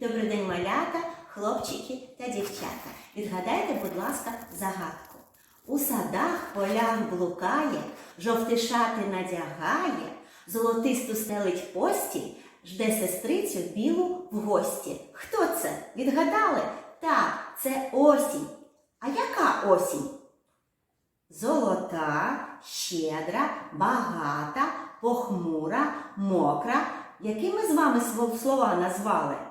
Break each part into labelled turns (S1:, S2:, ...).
S1: Добрий день, малята, хлопчики та дівчата. Відгадайте, будь ласка, загадку. У садах полях блукає, жовтишати надягає, золотисту стелить постіль, жде сестрицю білу в гості. Хто це? Відгадали? Так, це осінь. А яка осінь? Золота, щедра, багата, похмура, мокра. Які ми з вами слова назвали?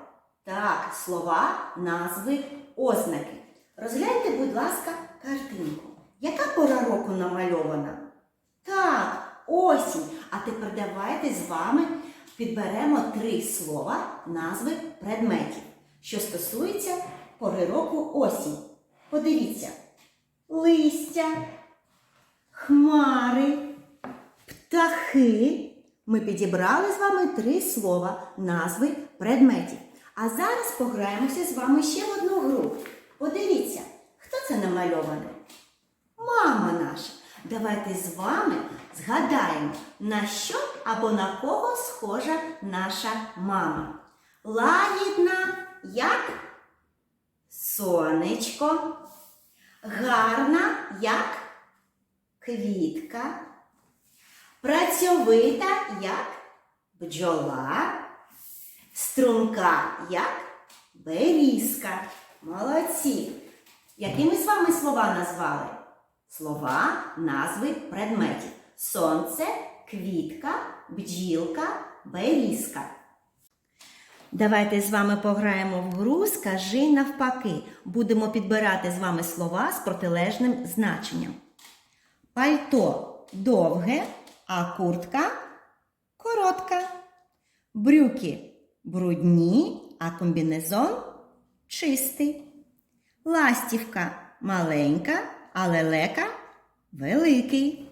S1: Так, слова, назви, ознаки. Розгляньте, будь ласка, картинку. Яка пора року намальована? Так, осінь. А тепер давайте з вами підберемо три слова, назви предметів, що стосуються пори року осінь. Подивіться. Листя, хмари, птахи. Ми підібрали з вами три слова, назви предметів. А зараз пограємося з вами ще в одну гру. Подивіться, хто це намальований? Мама наша. Давайте з вами згадаємо, на що або на кого схожа наша мама. Лагідна, як сонечко, гарна, як квітка, працьовита, як бджола, струнка, як берізка. Молодці! Які ми з вами слова назвали? Слова, назви предметів. Сонце, квітка, бджілка, берізка. Давайте з вами пограємо в гру Скажи навпаки. Будемо підбирати з вами слова з протилежним значенням. Пальто довге, а куртка коротка. Брюки брудні, а комбінезон чистий. Ластівка маленька, а лелека великий.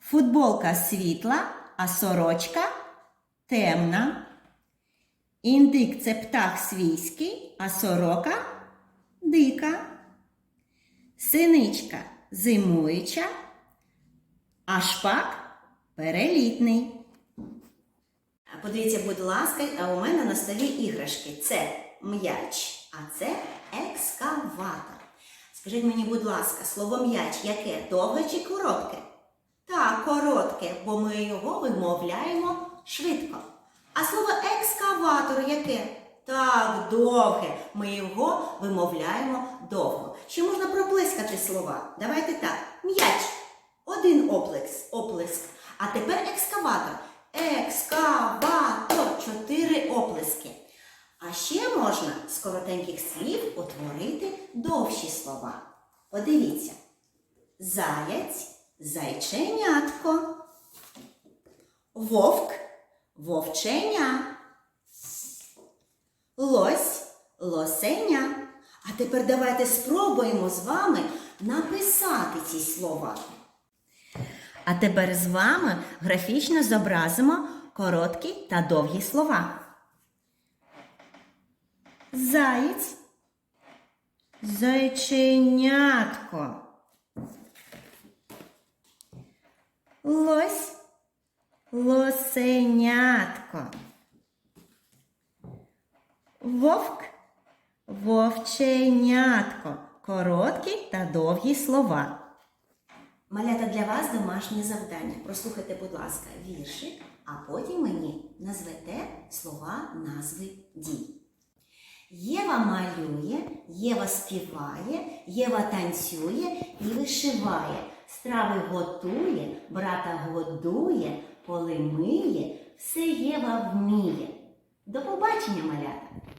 S1: Футболка світла, а сорочка темна. Індик це птах свійський, а сорока дика. Синичка зимуюча, а шпак перелітний. Подивіться, будь ласка, а у мене на столі іграшки. Це м'яч, а це екскаватор. Скажіть мені, будь ласка, слово м'яч яке? Довге чи коротке? Так, коротке, бо ми його вимовляємо швидко. А слово екскаватор яке? Так, довге. Ми його вимовляємо довго. Ще можна проплескати слова. Давайте так. М'яч. Один оплеск, оплеск. А тепер. Екскаватор. А ще можна з коротеньких слів утворити довші слова. Подивіться. Заяць, зайченятко. Вовк, вовченя. Лось, лосеня. А тепер давайте спробуємо з вами написати ці слова. А тепер з вами графічно зобразимо короткі та довгі слова. Заєць, зайченятко. Лось, лосенятко. Вовк, вовченятко. Короткі та довгі слова. Малята для вас домашнє завдання. Прослухайте, будь ласка, віршик, а потім мені назвете слова назви дій. Єва малює, Єва співає, Єва танцює і вишиває, страви готує, брата годує, поли миє, все Єва вміє. До побачення, малята!